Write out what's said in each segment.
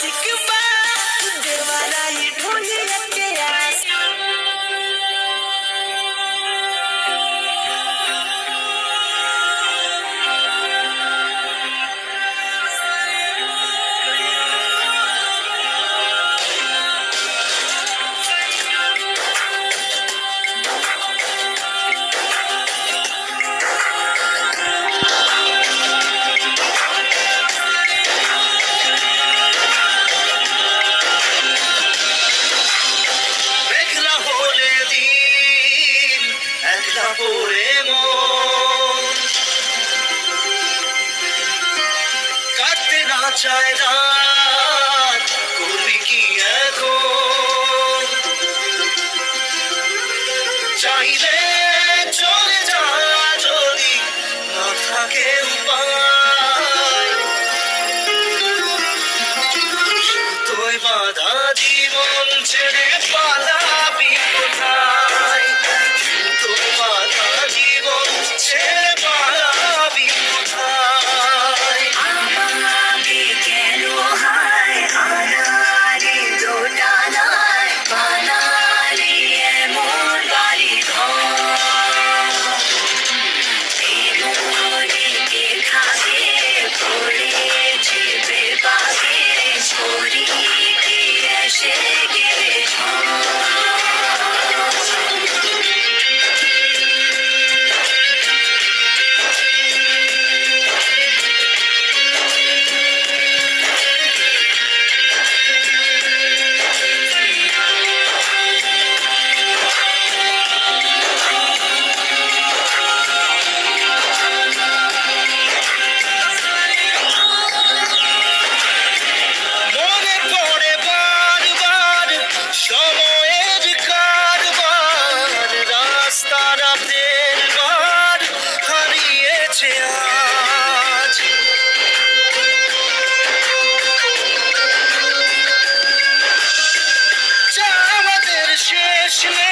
Mexico. সফরে মন। কাটতে না চায় না, করবি কি এখন? চাইলে চলে যা যদি না থাকে উপায়। তুই বাধা জীবন ছেড়ে Shit!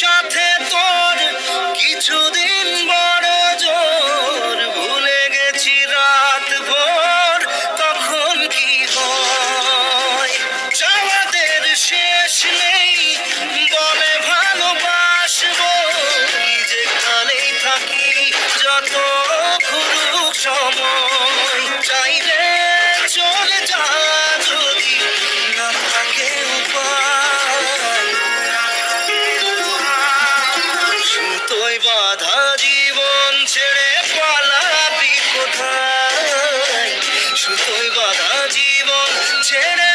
সাথে তোর কিছুদিন বড় জোর। ভুলে গেছি রাত ভোর, তখন কি হয়? চাওয়াদের শেষ নেই, বলে ভালোবাসবো। যেখানেই থাকি, যত ঘুরুক সময় চাই সুতোয় বাধা জীবন ছেড়ে